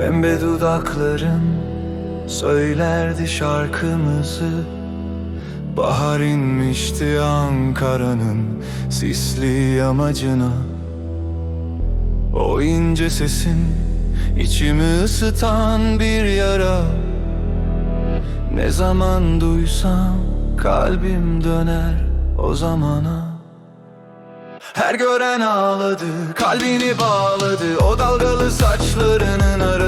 Pembe dudakların söylerdi şarkımızı. Bahar inmişti Ankara'nın sisli yamacına. O ince sesin içimi ısıtan bir yara. Ne zaman duysam kalbim döner o zamana. Her gören ağladı, kalbini bağladı. O dalgalı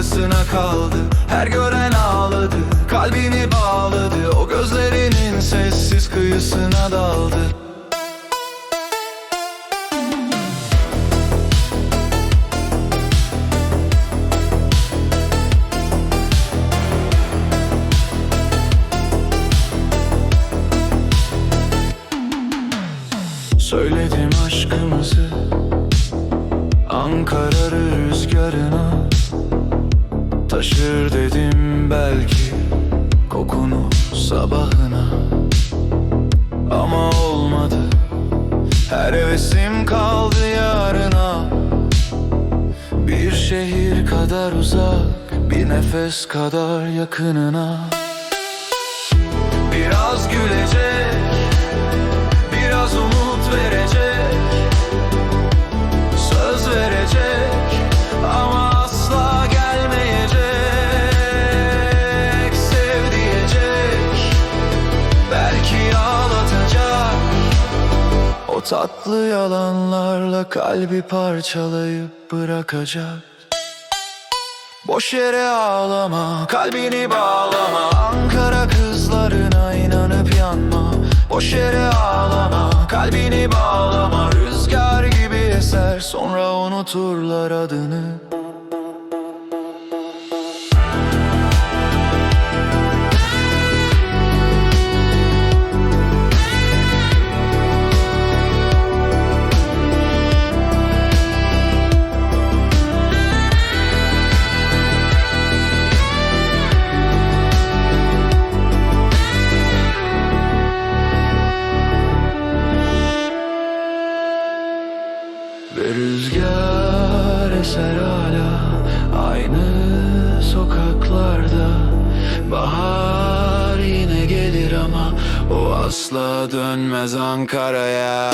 arasına kaldı. Her gören ağladı, kalbini bağladı. O gözlerinin sessiz kıyısına daldı. Söyledim aşkımızı Ankara rüzgarına belki Kokunu sabahına. Ama olmadı. Her hevesim kaldı yarına. Bir şehir kadar uzak Bir nefes kadar yakınına. Biraz gülecek Belki ağlatacak O tatlı yalanlarla kalbi parçalayıp bırakacak. Boş yere ağlama, kalbini bağlama. Ankara kızlarına inanıp yanma. Boş yere ağlama, kalbini bağlama. Rüzgar gibi eser, sonra unuturlar adını Ve rüzgar eser hala Aynı sokaklarda. Bahar yine gelir ama O asla dönmez Ankara'ya